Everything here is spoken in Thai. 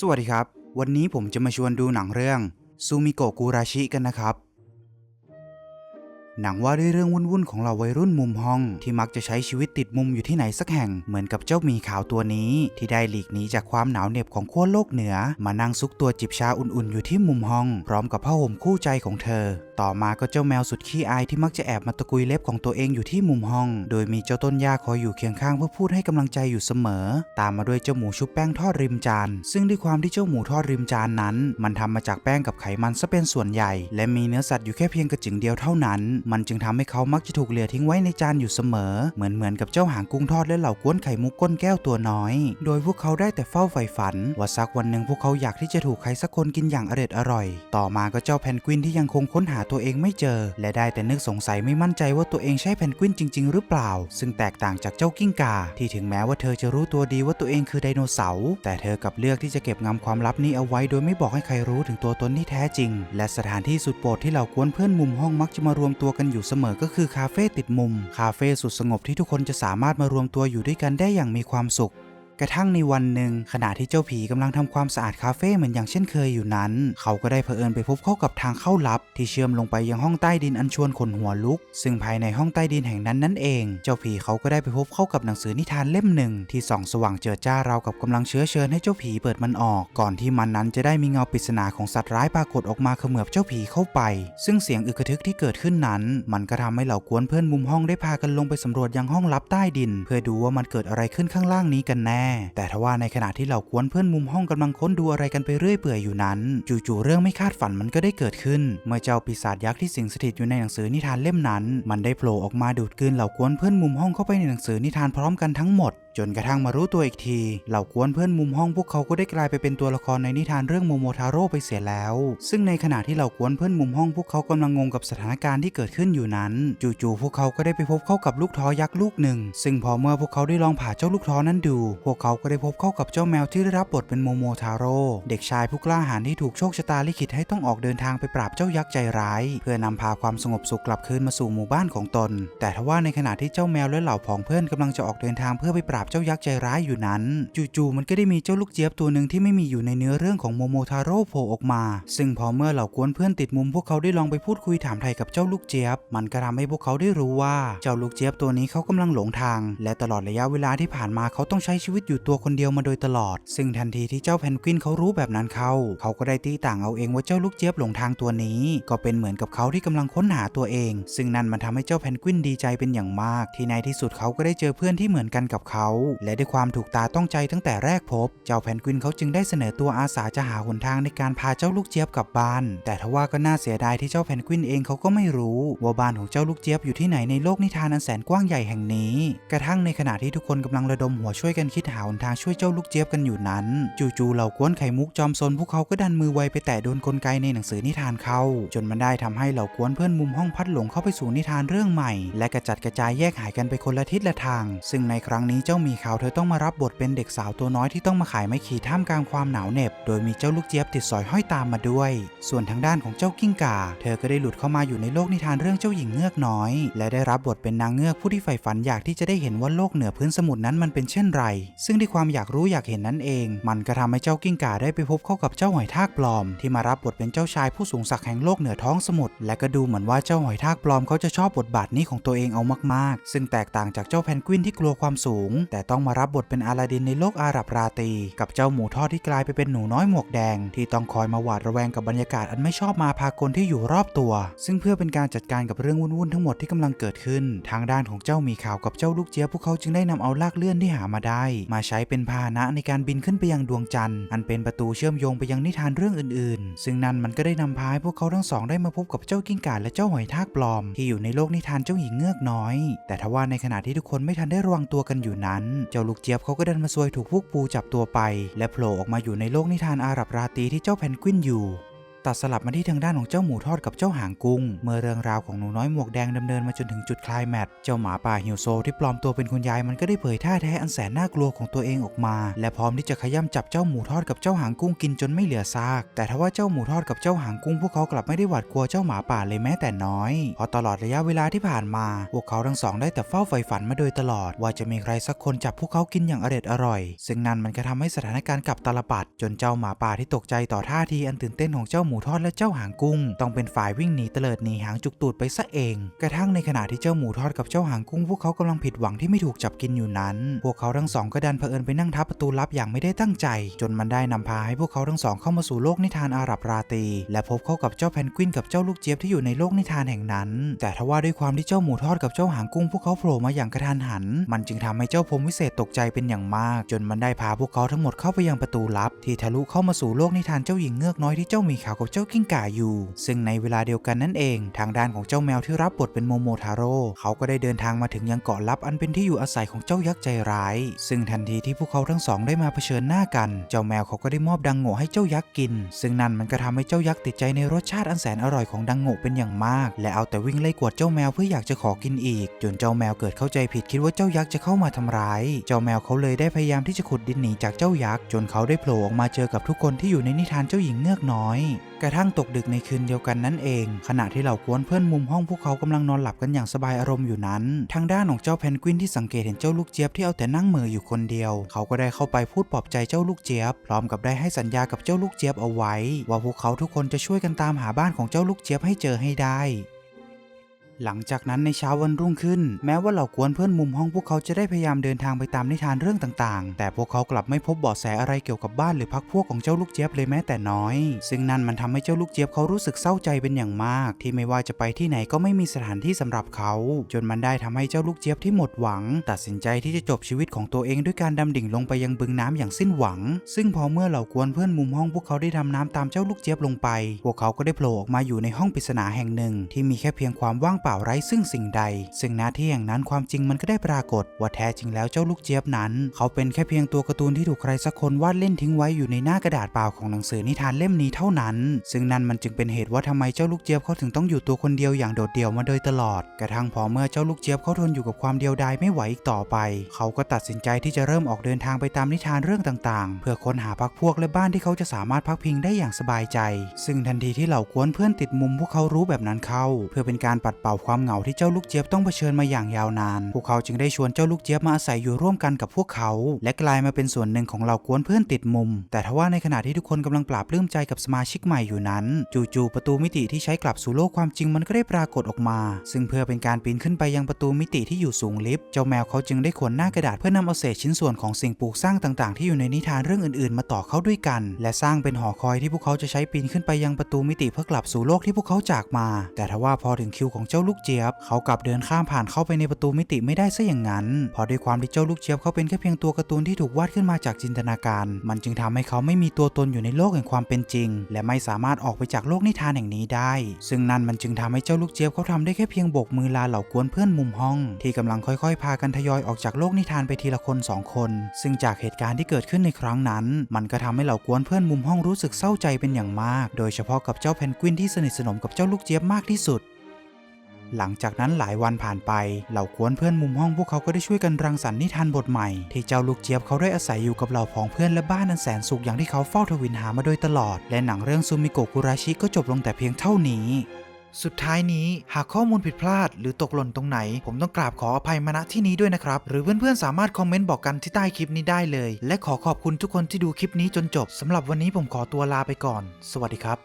สวัสดีครับ วันนี้ผมจะมาชวนดูหนังเรื่องซูมิโกะกูราชิกันนะครับ หนังว่าด้วยเรื่องวุ่นๆของเหล่าวัยรุ่นมุมห้อง ที่มักจะใช้ชีวิตติดมุมอยู่ที่ไหนสักแห่งเหมือนกับเจ้ามีขาวตัวนี้ ที่ได้หลีกหนีจากความหนาวเหน็บของขั้วโลกเหนือ มานั่งซุกตัวจิบชาอุ่นๆอยู่ที่มุมห้อง พร้อมกับผ้าห่มคู่ใจของเธอ ต่อมาก็เจ้าแมวสุดขี้อายที่มักจะแอบมาตะกุยเล็บของตัวเองอยู่ที่มุมห้อง โดยมีเจ้าต้นหญ้าคอยอยู่เคียงข้างเพื่อพูดให้กำลังใจอยู่เสมอ ตามมาด้วยเจ้าหมูชุบแป้งทอดริมจาน ซึ่งด้วยความที่เจ้าหมูทอดริมจานนั้น มันทำมาจากแป้งกับไขมันซะเป็นส่วนใหญ่ และมีเนื้อสัตว์อยู่แค่เพียงกระจึงเดียวเท่านั้นมันจึงทำให้เขามักจะถูกเหลือทิ้งไว้ในจานอยู่เสมอ เหมือนเหมือนกับเจ้าหางกุ้งทอดและเหล่ากวนไข่มุกก้นแก้วตัวน้อย โดยพวกเขาได้แต่เฝ้าใฝ่ฝัน ว่าสักวันหนึ่งพวกเขาอยากที่จะถูกใครสักคนกินอย่างอร็ดอร่อย ต่อมาก็เจ้าแพนกวินที่ยังคงค้นหาตัวเองไม่เจอ และได้แต่นึกสงสัยไม่มั่นใจว่าตัวเองใช่แพนกวินจริง ๆ หรือเปล่า ซึ่งแตกต่างจากเจ้ากิ้งก่าที่ถึงแม้ว่าเธอจะรู้ตัวดีว่าตัวเองคือไดโนเสาร์แต่เธอกับเลือกที่จะเก็บงำความลับนี้เอาไว้ โดยไม่บอกให้ใครรู้ถึงตัวตนที่แท้จริง และสถานที่สุดโปรดที่เหล่ากวนเพื่อนมุมห้องมักจะมารวมตัวกันอยู่เสมอก็คือคาเฟ่ติดมุม คาเฟ่สุดสงบที่ทุกคนจะสามารถมารวมตัวอยู่ด้วยกันได้อย่างมีความสุข กระทั่งในวันหนึ่งขณะที่เจ้าผีกำลังทำความสะอาดคาเฟ่เหมือนอย่างเช่นเคยอยู่นั้น เขาก็ได้เผอิญไปพบเข้ากับทางเข้าลับ ที่เชื่อมลงไปยังห้องใต้ดินอันชวนขนหัวลุก ซึ่งภายในห้องใต้ดินแห่งนั้นนั่นเอง เจ้าผีเขาก็ได้ไปพบเข้ากับหนังสือนิทานเล่มหนึ่งที่ส่องสว่างเจิดจ้าราวกับกำลังเชื้อเชิญให้เจ้าผีเปิดมันออก ก่อนที่มันนั้นจะได้มีเงาปริศนาของสัตว์ร้ายปรากฏออกมาเขมือบเจ้าผีเข้าไป ซึ่งเสียงอึกระทึกที่เกิดขึ้นนั้น มันก็ทำให้เหล่ากวนเพื่อนมุมห้องได้พากันลงไปสำรวจยังห้องลับใต้ดิน เพื่อดูว่ามันเกิดอะไรขึ้นข้างล่างนี้กันแน่แต่ทว่าในขณะที่เหล่ากวนเพื่อนมุมห้องกำลังค้นดูอะไรกันไปเรื่อยเปื่อยอยู่นั้น จู่ๆเรื่องไม่คาดฝันมันก็ได้เกิดขึ้น เมื่อเจ้าปีศาจยักษ์ที่สิงสถิตอยู่ในหนังสือนิทานเล่มนั้น มันได้โผล่ออกมาดูดกลืนเหล่ากวนเพื่อนมุมห้องเข้าไปในหนังสือนิทานพร้อมกันทั้งหมดจนกระทั่งมารู้ตัวอีกที เหล่ากวนเพื่อนมุมห้องพวกเขาก็ได้กลายไปเป็นตัวละครในนิทานเรื่องโมโมทาโร่ไปเสียแล้ว ซึ่งในขณะที่เหล่ากวนเพื่อนมุมห้องพวกเขากำลังงงกับสถานการณ์ที่เกิดขึ้นอยู่นั้น จู่ๆพวกเขาก็ได้ไปพบเข้ากับลูกท้อยักษ์ลูกหนึ่ง ซึ่งพอเมื่อพวกเขาได้ลองผ่าเจ้าลูกท้อนั้นดู พวกเขาก็ได้พบเข้ากับเจ้าแมวที่ได้รับบทเป็นโมโมทาโร่เด็กชายผู้กล้าหาญที่ถูกโชคชะตาลิขิตให้ต้องออกเดินทางไปปราบเจ้ายักษ์ใจร้าย เพื่อนำพาความสงบสุขกลับคืนมาสู่หมู่บ้านของตน แต่ทว่าในขณะที่เจ้าแมวและเหล่าผองเพื่อนกำลังจะออกเดินทางเพื่อไปปราบเจ้ายักษ์ใจร้ายอยู่นั้น จู่ๆมันก็ได้มีเจ้าลูกเจี๊ยบตัวหนึ่งที่ไม่มีอยู่ในเนื้อเรื่องของโมโมทาโร่โผล่ออกมา ซึ่งพอเมื่อเหล่ากวนเพื่อนติดมุมพวกเขาได้ลองไปพูดคุยถามไทยกับเจ้าลูกเจี๊ยบ มันก็ทำให้พวกเขาได้รู้ว่าเจ้าลูกเจี๊ยบตัวนี้เขากำลังหลงทาง และตลอดระยะเวลาที่ผ่านมาเขาต้องใช้ชีวิตอยู่ตัวคนเดียวมาโดยตลอด ซึ่งทันทีที่เจ้าแพนกวินเขารู้แบบนั้นเขา เขาก็ได้ตีต่างเอาเองว่าเจ้าลูกเจี๊ยบหลงทางตัวนี้ ก็เป็นเหมือนกับเขาที่กำลังค้นหาตัวเอง ซึ่งนั่นมันทำให้เจ้าแพนกวินดีใจเป็นอย่างมาก ที่ในที่สุดเขาก็ได้เจอเพื่อนที่เหมือนกันกับเขาและด้วยความถูกตาต้องใจตั้งแต่แรกพบ เจ้าแพนกวินเขาจึงได้เสนอตัวอาสาจะหาหนทางในการพาเจ้าลูกเจี๊ยบกลับบ้าน แต่ทว่าก็น่าเสียดายที่เจ้าแพนกวินเองเขาก็ไม่รู้ว่าบ้านของเจ้าลูกเจี๊ยบอยู่ที่ไหนในโลกนิทานอันแสนกว้างใหญ่แห่งนี้ กระทั่งในขณะที่ทุกคนกำลังระดมหัวช่วยกันคิดหาหนทางช่วยเจ้าลูกเจี๊ยบกันอยู่นั้น จู่ๆเหล่ากวนไข่มุกจอมซนพวกเขาก็ดันมือไวไปแตะโดนกลไกในหนังสือนิทานเข้า จนมันได้ทำให้เหล่ากวนเพื่อนมุมห้องพัดหลงเข้าไปสู่นิทานเรื่องใหม่ และกระจัดกระจายแยกหายกันไปคนละทิศละทาง ซึ่งในครั้งนี้เจ้ามีขาวเธอต้องมารับบทเป็นเด็กสาวตัวน้อยที่ต้องมาขายไม้ขีท่ามกลางความหนาวเหน็บ โดยมีเจ้าลูกเจี๊ยบติดสอยห้อยตามมาด้วย ส่วนทางด้านของเจ้ากิ้งก่า เธอก็ได้หลุดเข้ามาอยู่ในโลกนิทานเรื่องเจ้าหญิงเงือกน้อย และได้รับบทเป็นนางเงือกผู้ที่ใฝ่ฝันอยากที่จะได้เห็นว่าโลกเหนือพื้นสมุทรนั้นมันเป็นเช่นไร ซึ่งด้วยความอยากรู้อยากเห็นนั่นเอง มันก็ทำให้เจ้ากิ้งก่าได้ไปพบเข้ากับเจ้าหอยทากปลอม ที่มารับบทเป็นเจ้าชายผู้สูงศักดิ์แห่งโลกเหนือท้องสมุทร และก็ดูเหมือนว่าเจ้าหอยทากปลอมเขาจะชอบบทบาทนี้ของตัวเองเอามากๆ ซึ่งแตกต่างจากเจ้าแพนกวินที่กลัวความสูงแต่ต้องมารับบทเป็นอาลาดินในโลกอาหรับราตรีกับเจ้าหมูทอดที่กลายไปเป็นหนูน้อยหมวกแดง ที่ต้องคอยมาหวาดระแวงกับบรรยากาศอันไม่ชอบมาพากลที่อยู่รอบตัว ซึ่งเพื่อเป็นการจัดการกับเรื่องวุ่นๆทั้งหมดที่กำลังเกิดขึ้น ทางด้านของเจ้ามีข่าวกับเจ้าลูกเจี๊ยบพวกเขาจึงได้นำเอาลากเลื่อนที่หามาได้ มาใช้เป็นพาหนะในการบินขึ้นไปยังดวงจันทร์อันเป็นประตูเชื่อมโยงไปยังนิทานเรื่องอื่นๆ ซึ่งนั่นมันก็ได้นำพาให้พวกเขาทั้งสองได้มาพบกับเจ้ากิ้งก่าและเจ้าหอยทากปลอม ที่อยู่ในโลกนิทานเจ้าหญิงเงือกน้อย แต่ทว่าในขณะที่ทุกคนไม่ทันได้ระวังตัวกันอยู่นั้นเจ้าลูกเจี๊ยบเขาก็ดันมาซวยถูกพวกปูจับตัวไป และโผล่ออกมาอยู่ในโลกนิทานอาหรับราตรีที่เจ้าแพนกวินอยู่ ตัดสลับมาที่ทางด้านของเจ้าหมูทอดกับเจ้าหางกุ้ง เมื่อเรื่องราวของหนูน้อยหมวกแดงดำเนินมาจนถึงจุดคลายแมทเจ้าหมาป่าหิวโซที่ปลอมตัวเป็นคุณยายมันก็ได้เผยท่าแท้อันแสนน่ากลัวของตัวเองออกมา และพร้อมที่จะขย้ำจับเจ้าหมูทอดกับเจ้าหางกุ้งกินจนไม่เหลือซาก แต่ทว่าเจ้าหมูทอดกับเจ้าหางกุ้งพวกเขากลับไม่ได้หวาดกลัวเจ้าหมาป่าเลยแม้แต่น้อยเพราะตลอดระยะเวลาที่ผ่านมาพวกเขาทั้งสองได้แต่เฝ้าใฝ่ฝันมาโดยตลอด ว่าจะมีใครสักคนจับพวกเขากินอย่างอร็ดอร่อย ซึ่งนั่นมันก็ทำให้สถานการณ์กลับตาลปัดจนเจ้าหมาป่าที่ตกใจต่อท่าทีอันตื่นเต้นของเจ้าหมูมูทอดและเจ้าหางกุ้ง ต้องเป็นฝ่ายวิ่งหนีเตลิดหนีหางจุกตูดไปซะเอง กระทั่งในขณะที่เจ้าหมูทอดกับเจ้าหางกุ้ง พวกเขากำลังผิดหวังที่ไม่ถูกจับกินอยู่นั้น พวกเขาทั้งสองก็ดันเผอิญไปนั่งทับประตูลับอย่างไม่ได้ตั้งใจ จนมันได้นำพาให้พวกเขาทั้งสองเข้ามาสู่โลกนิทานอาหรับราตรีและพบเข้ากับเจ้าแพนกวินกับเจ้าลูกเจี๊ยบที่อยู่ในโลกนิทานแห่งนั้น แต่ทว่าด้วยความที่เจ้าหมูทอดกับเจ้าหางกุ้ง พวกเขาโผล่มาอย่างกระทันหัน มันจึงทำให้เจ้าพรมวิเศษตกใจเป็นอย่างมาก จนมันได้พาพวกเขาทั้งหมดเข้าไปยังประตูลับ ที่ทะลุเข้ามาสู่โลกนิทานเจ้าหญิงเงือกน้อยที่เจ้ามีขาวกับเจ้ากิ้งก่าอยู่ ซึ่งในเวลาเดียวกันนั่นเอง ทางด้านของเจ้าแมวที่รับบทเป็นโมโมทาโร่เขาก็ได้เดินทางมาถึงยังเกาะลับอันเป็นที่อยู่อาศัยของเจ้ายักษ์ใจร้าย ซึ่งทันทีที่พวกเขาทั้งสองได้มาเผชิญหน้ากัน เจ้าแมวเขาก็ได้มอบดังโง่ให้เจ้ายักษ์กิน ซึ่งนั่นมันก็ทำให้เจ้ายักษ์ติดใจในรสชาติอันแสนอร่อยของดังโง่เป็นอย่างมาก และเอาแต่วิ่งไล่กวดเจ้าแมวเพื่ออยากจะขอกินอีก จนเจ้าแมวเกิดเข้าใจผิดคิดว่าเจ้ายักษ์จะเข้ามาทำร้าย เจ้าแมวเขาเลยได้พยายามที่จะขุดดินหนีจากเจ้ายักษ์จนเขาได้โผล่ออกมาเจอกับทุกคนที่อยู่ในนิทานเจ้าหญิงเงือกน้อย กระทั่งตกดึกในคืนเดียวกันนั่นเอง ขณะที่เหล่ากวนเพื่อนมุมห้องพวกเขากำลังนอนหลับกันอย่างสบายอารมณ์อยู่นั้น ทางด้านของเจ้าแพนกวินที่สังเกตเห็นเจ้าลูกเจี๊ยบที่เอาแต่นั่งเหมืออยู่คนเดียว เขาก็ได้เข้าไปพูดปลอบใจเจ้าลูกเจี๊ยบ พร้อมกับได้ให้สัญญากับเจ้าลูกเจี๊ยบเอาไว้ ว่าพวกเขาทุกคนจะช่วยกันตามหาบ้านของเจ้าลูกเจี๊ยบให้เจอให้ได้ หลังจากนั้นในเช้าวันรุ่งขึ้น แม้ว่าเหล่ากวนเพื่อนมุมห้องพวกเขาจะได้พยายามเดินทางไปตามนิทานเรื่องต่างๆ แต่พวกเขากลับไม่พบเบาะแสอะไรเกี่ยวกับบ้านหรือพักพวกของเจ้าลูกเจี๊ยบเลยแม้แต่น้อย ซึ่งนั่นมันทำให้เจ้าลูกเจี๊ยบเขารู้สึกเศร้าใจเป็นอย่างมาก ที่ไม่ว่าจะไปที่ไหนก็ไม่มีสถานที่สำหรับเขา จนมันได้ทำให้เจ้าลูกเจี๊ยบที่หมดหวัง ตัดสินใจที่จะจบชีวิตของตัวเองด้วยการดำดิ่งลงไปยังบึงน้ำอย่างสิ้นหวัง ซึ่งพอเมื่อเหล่ากวนเพื่อนมุมห้องพวกเขาได้ดำน้ำตามเจ้าลูกเจี๊ยบลงไป พวกเขาก็ได้โผล่ออกมาอยู่ในห้องปริศนาแห่งหนึ่ง ที่มีแค่เพียงความว่างเปล่าไร้ซึ่งสิ่งใด ซึ่งหน้าที่แห่งนั้นความจริงมันก็ได้ปรากฏ ว่าแท้จริงแล้วเจ้าลูกเจี๊ยบนั้น เขาเป็นแค่เพียงตัวการ์ตูนที่ถูกใครสักคนวาดเล่นทิ้งไว้อยู่ในหน้ากระดาษเปล่าของหนังสือนิทานเล่มนี้เท่านั้น ซึ่งนั่นมันจึงเป็นเหตุว่าทำไมเจ้าลูกเจี๊ยบเขาถึงต้องอยู่ตัวคนเดียวอย่างโดดเดี่ยวมาโดยตลอด กระทั่งพอเมื่อเจ้าลูกเจี๊ยบเขาทนอยู่กับความเดียวดายไม่ไหวอีกต่อไป เขาก็ตัดสินใจที่จะเริ่มออกเดินทางไปตามนิทานเรื่องต่างๆ เพื่อค้นหาพักพวกและบ้านที่เขาจะสามารถพักพิงได้อย่างสบายใจ ซึ่งทันทีที่เหล่ากวนเพื่อนติดมุมพวกเขารู้แบบนั้นเข้า เพื่อเป็นการปัดเป่าความเหงาที่เจ้าลูกเจี๊ยบต้องเผชิญมาอย่างยาวนาน พวกเขาจึงได้ชวนเจ้าลูกเจี๊ยบมาอาศัยอยู่ร่วมกันกับพวกเขา และกลายมาเป็นส่วนหนึ่งของเหล่ากวนเพื่อนติดมุม แต่ทว่าในขณะที่ทุกคนกำลังปราบปลื้มใจกับสมาชิกใหม่อยู่นั้น จู่ๆประตูมิติที่ใช้กลับสู่โลกความจริงมันก็ได้ปรากฏออกมา ซึ่งเพื่อเป็นการปีนขึ้นไปยังประตูมิติที่อยู่สูงลิฟต์เจ้าแมวเขาจึงได้ขนหน้ากระดาษเพื่อนำเอาเศษชิ้นส่วนของสิ่งปลูกสร้างต่างๆ ที่อยู่ในนิทานเรื่องอื่นๆ มาต่อเข้าด้วยกัน และสร้างเป็นหอคอยที่พวกเขาจะใช้ปีนขึ้นไปยังประตูมิติเพื่อกลับสู่โลกที่พวกเขาจากมา แต่ทว่าพอถึงคิวของเจ้าลูกเจี๊ยบเขากลับเดินข้ามผ่านเข้าไปในประตูมิติไม่ได้ซะอย่างนั้นเพอด้วยความที่เจ้าลูกเจี๊ยบเขาเป็นแค่เพียงตัวการ์ตูนที่ถูกวาดขึ้นมาจากจินตนาการ มันจึงทำให้เขาไม่มีตัวตนอยู่ในโลกแห่งความเป็นจริง และไม่สามารถออกไปจากโลกนิทานแห่งนี้ได้ ซึ่งนั่นมันจึงทำให้เจ้าลูกเจี๊ยบเขาทำได้แค่เพียงโบกมือลาเหล่ากวนเพื่อนมุมห้อง ที่กำลังค่อยๆ พากันทยอยออกจากโลกนิทานไปทีละคนสองคน ซึ่งจากเหตุการณ์ที่เกิดขึ้นในครั้งนั้น มันก็ทำให้เหล่ากวนเพื่อนมุมห้องรู้สึกเศร้าใจเป็นอย่างมาก โดยเฉพาะกับเจ้าเพนกวินที่สนิทสนมกับเจ้าลูกเจี๊ยบมากที่สุด หลังจากนั้นหลายวันผ่านไปเหล่ากวนเพื่อนมุมห้องพวกเขาก็ได้ช่วยกันรังสรรค์นิทานบทใหม่ ที่เจ้าลูกเจี๊ยบเขาได้อาศัยอยู่กับเหล่าพ้องเพื่อนและบ้านอันแสนสุขอย่างที่เขาเฝ้าทวินหามาโดยตลอด และหนังเรื่องซูมิโกะกุราชิก็จบลงแต่เพียงเท่านี้สุดท้ายนี้หากข้อมูลผิดพลาด หรือตกหล่นตรงไหน ผมต้องกราบขออภัยมาณที่นี้ด้วยนะครับ หรือเพื่อนๆสามารถคอมเมนต์บอกกันที่ใต้คลิปนี้ได้เลย และขอขอบคุณทุกคนที่ดูคลิปนี้จนจบสำหรับวันนี้ผมขอตัวลาไปก่อน สวัสดีครับ